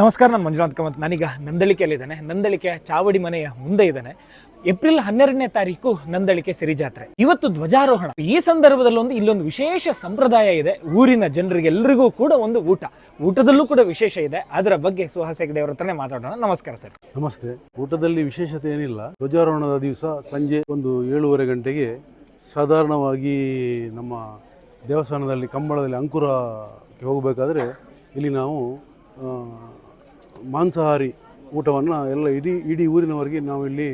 ನಮಸ್ಕಾರ, ನಾನು ಮಂಜುನಾಥ್ ಕಾಮತ್. ನಾನೀಗ ನಂದಳಿಕೆಯಲ್ಲಿದ್ದಾನೆ. ನಂದಳಿಕೆ ಚಾವಡಿ ಮನೆಯ ಮುಂದೆ ಇದ್ದಾನೆ. ಏಪ್ರಿಲ್ ಹನ್ನೆರಡನೇ ತಾರೀಕು ನಂದಳಿಕೆ ಸಿರಿ ಜಾತ್ರೆ ಇವತ್ತು ಧ್ವಜಾರೋಹಣ. ಈ ಸಂದರ್ಭದಲ್ಲಿ ಒಂದು, ಇಲ್ಲೊಂದು ವಿಶೇಷ ಸಂಪ್ರದಾಯ ಇದೆ. ಊರಿನ ಜನರಿಗೆ ಎಲ್ಲರಿಗೂ ಕೂಡ ಒಂದು ಊಟ. ಊಟದಲ್ಲೂ ಕೂಡ ವಿಶೇಷ ಇದೆ. ಅದರ ಬಗ್ಗೆ ಸುಹಾಸ್ ಹೆಗ್ಡೆ ಅವರ ಹತ್ರನೇ ಮಾತಾಡೋಣ. ನಮಸ್ಕಾರ ಸರ್. ನಮಸ್ತೆ. ಊಟದಲ್ಲಿ ವಿಶೇಷತೆ ಏನಿಲ್ಲ. ಧ್ವಜಾರೋಹಣದ ದಿವಸ ಸಂಜೆ ಒಂದು ಏಳೂವರೆ ಗಂಟೆಗೆ ಸಾಧಾರಣವಾಗಿ ನಮ್ಮ ದೇವಸ್ಥಾನದಲ್ಲಿ, ಕಂಬಳದಲ್ಲಿ ಅಂಕುರಕ್ಕೆ ಹೋಗಬೇಕಾದ್ರೆ ಇಲ್ಲಿ ನಾವು ಮಾಂಸಾಹಾರಿ ಊಟವನ್ನು ಎಲ್ಲ ಇಡೀ ಇಡೀ ಊರಿನವರಿಗೆ ನಾವು ಇಲ್ಲಿ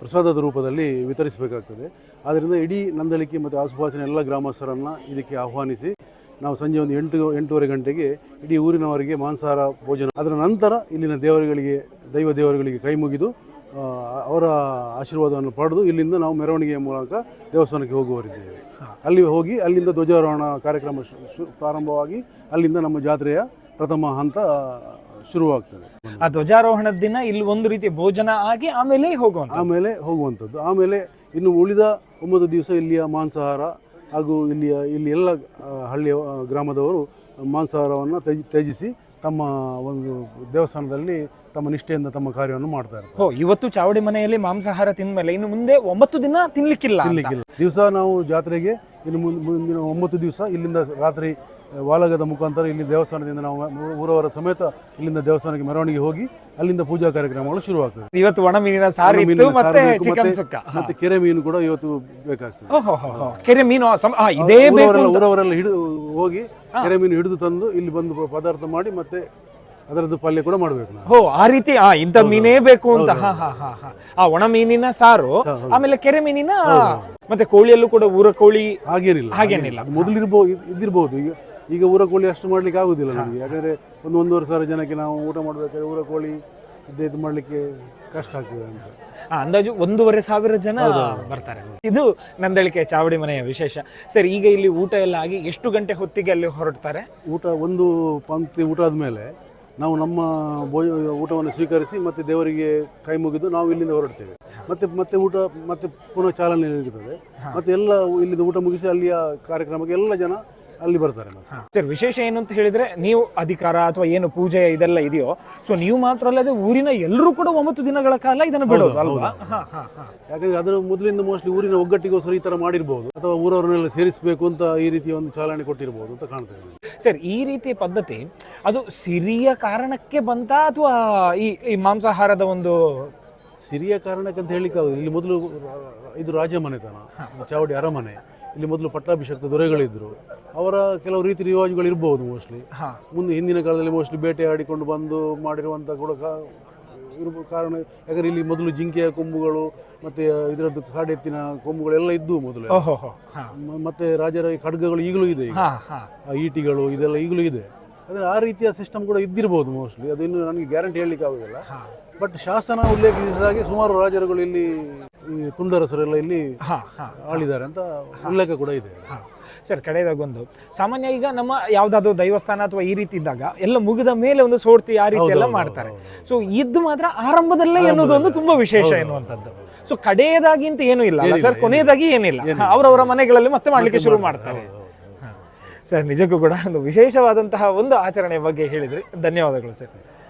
ಪ್ರಸಾದದ ರೂಪದಲ್ಲಿ ವಿತರಿಸಬೇಕಾಗ್ತದೆ. ಆದ್ದರಿಂದ ಇಡೀ ನಂದಳಿಕೆ ಮತ್ತು ಆಸುಪಾಸಿನ ಎಲ್ಲ ಗ್ರಾಮಸ್ಥರನ್ನು ಇದಕ್ಕೆ ಆಹ್ವಾನಿಸಿ ನಾವು ಸಂಜೆ ಒಂದು ಎಂಟು ಎಂಟೂವರೆ ಗಂಟೆಗೆ ಇಡೀ ಊರಿನವರಿಗೆ ಮಾಂಸಾಹಾರ ಭೋಜನ ಅದರ ನಂತರ ಇಲ್ಲಿನ ದೇವರುಗಳಿಗೆ ದೈವ ದೇವರುಗಳಿಗೆ ಕೈ ಮುಗಿದು ಅವರ ಆಶೀರ್ವಾದವನ್ನು ಪಡೆದು ಇಲ್ಲಿಂದ ನಾವು ಮೆರವಣಿಗೆಯ ಮೂಲಕ ದೇವಸ್ಥಾನಕ್ಕೆ ಹೋಗುವರಿದ್ದೇವೆ ಅಲ್ಲಿ ಹೋಗಿ ಅಲ್ಲಿಂದ ಧ್ವಜಾರೋಹಣ ಕಾರ್ಯಕ್ರಮ ಶು- ಶು- ಪ್ರಾರಂಭವಾಗಿ ಅಲ್ಲಿಂದ ನಮ್ಮ ಜಾತ್ರೆಯ ಪ್ರಥಮ ಹಂತ ಶುರುವಾಗ್ತದೆ. ಆ ಧ್ವಜಾರೋಹಣದ ದಿನ ಇಲ್ಲಿ ಒಂದು ರೀತಿ ಭೋಜನ ಆಗಿ ಆಮೇಲೆ ಹೋಗುವಂತ ಆಮೇಲೆ ಹೋಗುವಂಥದ್ದು. ಆಮೇಲೆ ಇನ್ನು ಉಳಿದ ಒಂಬತ್ತು ದಿವಸ ಇಲ್ಲಿಯ ಮಾಂಸಾಹಾರ ಹಾಗೂ ಇಲ್ಲಿಯ ಇಲ್ಲಿ ಎಲ್ಲ ಆ, ಹಳ್ಳಿಯ ಆ, ಗ್ರಾಮದವರು ಮಾಂಸಾಹಾರವನ್ನು ತ್ಯಜಿ ತ್ಯಜಿಸಿ ತಮ್ಮ ಒಂದು ದೇವಸ್ಥಾನದಲ್ಲಿ ತಮ್ಮ ನಿಷ್ಠೆಯಿಂದ ತಮ್ಮ ಕಾರ್ಯವನ್ನು ಮಾಡ್ತಾರೆ. ಇರ್ತಾರೆ ಹೋ ಇವತ್ತು ಚಾವಡಿ ಮನೆಯಲ್ಲಿ ಮಾಂಸಾಹಾರ ತಿಂದ್ಮೇಲೆ ಇನ್ನು ಮುಂದೆ ಒಂಬತ್ತು ದಿನ ತಿನ್ಲಿಕ್ಕಿಲ್ಲ ಅಂತ. ತಿನ್ಲಿಕ್ಕಿಲ್ಲ. ದಿವಸ ನಾವು ಜಾತ್ರೆಗೆ ಇನ್ನು ಮುಂದ್- ಮುಂದಿನ ಒಂಬತ್ತು ದಿವಸ ಇಲ್ಲಿಂದ ರಾತ್ರಿ ವಾಲಗದ ಮುಖಾಂತರ ಇಲ್ಲಿ ದೇವಸ್ಥಾನದಿಂದ ನಾವು ಊರವರ ಸಮೇತ ಇಲ್ಲಿಂದ ದೇವಸ್ಥಾನಕ್ಕೆ ಮೆರವಣಿಗೆ ಹೋಗಿ ಅಲ್ಲಿಂದ ಪೂಜಾ ಕಾರ್ಯಕ್ರಮಗಳು ಶುರುವಾಗ್ತದೆ. ಇವತ್ತು ಒಣ ಮೀನಿನ ಸಾರಿ ಮತ್ತೆ ಚಿಕನ್ ಸುಕ್ಕ. ಮತ್ತೆ ಕೆರೆ ಮೀನು ಕೂಡ ಇವತ್ತು ಬೇಕಾಗ್ತದೆ. ಕೆರೆ ಮೀನು ಇದೇ ಊರವರೆಲ್ಲ. ಹಿಡಿದು ಹೋಗಿ ಕೆರೆ ಮೀನು ಹಿಡಿದು ತಂದು ಇಲ್ಲಿ ಬಂದು ಪದಾರ್ಥ ಮಾಡಿ ಮತ್ತೆ ಅದರದ್ದು ಪಲ್ಯ ಕೂಡ ಮಾಡಬೇಕು ನಾವು. ಹೋ ಆ ರೀತಿ ಆ ಇಂಥ ಮೀನೇ ಬೇಕು ಅಂತ. ಹಾ ಹಾ ಹಾ ಹಾ. ಆ ಒಣ ಮೀನಿನ ಸಾರು ಆಮೇಲೆ ಕೆರೆ ಮೀನಿನ ಮತ್ತೆ ಕೋಳಿಯಲ್ಲೂ ಕೂಡ ಊರ ಕೋಳಿ ಹಾಗೇನಿಲ್ಲ ಹಾಗೇನಿಲ್ಲ. ಅದು ಮೊದಲಿರ್ಬೋದು ಇದಿರ್ಬೋದು ಈಗ ಈಗ ಊರ ಕೋಳಿ ಅಷ್ಟು ಮಾಡ್ಲಿಕ್ಕೆ ಆಗುದಿಲ್ಲ ನಮಗೆ. ಯಾಕಂದ್ರೆ ಒಂದು ಒಂದೂವರೆ ಸಾವಿರ ಜನಕ್ಕೆ ನಾವು ಊಟ ಮಾಡಬೇಕಾದ್ರೆ ಊರ ಕೋಳಿ ಇದ್ದೇ ಇದು ಮಾಡ್ಲಿಕ್ಕೆ ಕಷ್ಟ ಆಗ್ತದೆ ಅಂತ. ಆ, ಅಂದಾಜು ಒಂದೂವರೆ ಸಾವಿರ ಜನ ಬರ್ತಾರೆ. ಇದು ನಂದಳಿಕೆ ಚಾವಡಿ ಮನೆಯ ವಿಶೇಷ. ಸರ್ ಈಗ ಇಲ್ಲಿ ಊಟ ಎಲ್ಲ ಆಗಿ ಎಷ್ಟು ಗಂಟೆ ಹೊತ್ತಿಗೆ ಅಲ್ಲಿ ಹೊರಡ್ತಾರೆ? ಊಟ ಒಂದು ಪಂಕ್ತಿ ಊಟ ಆದಮೇಲೆ ನಾವು ನಮ್ಮ ಭೋಜ ಊಟವನ್ನು ಸ್ವೀಕರಿಸಿ ಮತ್ತೆ ದೇವರಿಗೆ ಕೈ ಮುಗಿದು ನಾವು ಇಲ್ಲಿಂದ ಹೊರಡ್ತೇವೆ. ಮತ್ತೆ ಮತ್ತೆ ಊಟ ಮತ್ತೆ ಪುನಃ ಚಾಲನೆ ನೀಡುತ್ತದೆ. ಮತ್ತೆ ಎಲ್ಲ ಇಲ್ಲಿಂದ ಊಟ ಮುಗಿಸಿ ಅಲ್ಲಿಯ ಕಾರ್ಯಕ್ರಮಕ್ಕೆ ಎಲ್ಲ ಜನ ಅಲ್ಲಿ ಬರ್ತಾರೆ. ಸರ್ ವಿಶೇಷ ಏನು ಅಂತ ಹೇಳಿದ್ರೆ ನೀವು ಅಧಿಕಾರ ಅಥವಾ ಏನು ಪೂಜೆ ಇದೆಲ್ಲ ಇದೆಯೋ ಸೊ ನೀವು ಮಾತ್ರ ಅಲ್ಲದೆ ಊರಿನ ಎಲ್ಲರೂ ಕೂಡ ಒಂಬತ್ತು ದಿನಗಳ ಕಾಲ ಇದನ್ನು ಬಿಡೋದು ಅಲ್ವಾ? ಯಾಕಂದ್ರೆ ಅದರ ಮೊದಲಿಂದ ಮೋಸ್ಟ್ಲಿ ಊರಿನ ಒಗ್ಗಟ್ಟಿಗೋಸ್ಕರ ಈ ತರ ಮಾಡಿರ್ಬೋದು. ಅಥವಾ ಊರವರನ್ನೆಲ್ಲ ಸೇರಿಸಬೇಕು ಅಂತ ಈ ರೀತಿಯ ಒಂದು ಚಾಲನೆ ಕೊಟ್ಟಿರ್ಬೋದು ಅಂತ ಕಾಣ್ತದೆ ನನಗೆ. ಸರ್ ಈ ರೀತಿಯ ಪದ್ಧತಿ ಅದು ಸಿರಿಯ ಕಾರಣಕ್ಕೆ ಬಂತ ಅಥವಾ ಈ ಈ ಮಾಂಸಾಹಾರದ ಒಂದು ಸಿರಿಯ ಕಾರಣಕ್ಕೆ ಅಂತ ಹೇಳಿಕ್ಕೆ ಆಗುದು ಇಲ್ಲಿ ಮೊದಲು ಇದು ರಾಜ ಮನೆತನ ಚಾವಡಿ ಅರಮನೆ ಇಲ್ಲಿ ಮೊದಲು ಪಟ್ಟಾಭಿಷಕ್ತ ದೊರೆಗಳಿದ್ರು. ಅವರ ಕೆಲವು ರೀತಿ ರಿವಾಜುಗಳು ಇರ್ಬೋದು ಮೋಸ್ಟ್ಲಿ ಮುಂದೆ ಹಿಂದಿನ ಕಾಲದಲ್ಲಿ ಮೋಸ್ಟ್ಲಿ ಬೇಟೆ ಆಡಿಕೊಂಡು ಬಂದು ಮಾಡಿರುವಂಥ ಕೂಡ ಇರ್ಬೋದು ಕಾರಣ ಯಾಕಂದ್ರೆ ಇಲ್ಲಿ ಮೊದಲು ಜಿಂಕೆಯ ಕೊಂಬುಗಳು ಮತ್ತೆ ಇದರದ್ದು ಕಾಡೆತ್ತಿನ ಕೊಂಬುಗಳೆಲ್ಲ ಇದ್ದು ಮೊದಲು. ಮತ್ತೆ ರಾಜರ ಖಡ್ಗಗಳು ಈಗಲೂ ಇದೆ ಈಟಿಗಳು ಇದೆಲ್ಲ ಈಗಲೂ ಇದೆ. ಅಂದರೆ ಆ ರೀತಿಯ ಸಿಸ್ಟಮ್ ಕೂಡ ಇದ್ದಿರ್ಬೋದು ಮೋಸ್ಟ್ಲಿ ಅದು ನನಗೆ ಗ್ಯಾರಂಟಿ ಹೇಳಲಿಕ್ಕೆ ಆಗೋದಿಲ್ಲ. ಬಟ್ ಶಾಸನ ಉಲ್ಲೇಖಿಸಿದ ಹಾಗೆ ಸುಮಾರು ರಾಜರುಗಳು ಇಲ್ಲಿ ಈ ತುಂಡರಸರೆಲ್ಲ ಇಲ್ಲಿ ಆಳಿದ್ದಾರೆ ಅಂತ ಉಲ್ಲೇಖ ಕೂಡ ಇದೆ. ಸರ್ ಕಡೆಯದಾಗೊಂದು ಸಾಮಾನ್ಯ ಈಗ ನಮ್ಮ ಯಾವ್ದಾದ್ರು ದೈವಸ್ಥಾನ ಅಥವಾ ಈ ರೀತಿ ಇದ್ದಾಗ ಎಲ್ಲ ಮುಗಿದ ಮೇಲೆ ಒಂದು ಸೋಡ್ತಿ ಆ ರೀತಿ ಎಲ್ಲ ಮಾಡ್ತಾರೆ. ಸೊ ಇದ್ದು ಮಾತ್ರ ಆರಂಭದಲ್ಲೇ ಅನ್ನೋದು ಒಂದು ತುಂಬಾ ವಿಶೇಷ ಎನ್ನುವಂಥದ್ದು. ಸೊ ಕಡೆಯದಾಗಿ ಅಂತ ಏನೂ ಇಲ್ಲ ಸರ್? ಕೊನೆಯದಾಗಿ ಏನಿಲ್ಲ. ಅವರವರ ಮನೆಗಳಲ್ಲಿ ಮತ್ತೆ ಮಾಡ್ಲಿಕ್ಕೆ ಶುರು ಮಾಡ್ತಾರೆ. ಸರ್ ನಿಜಕ್ಕೂ ಕೂಡ ಒಂದು ವಿಶೇಷವಾದಂತಹ ಒಂದು ಆಚರಣೆಯ ಬಗ್ಗೆ ಹೇಳಿದ್ರಿ. ಧನ್ಯವಾದಗಳು ಸರ್.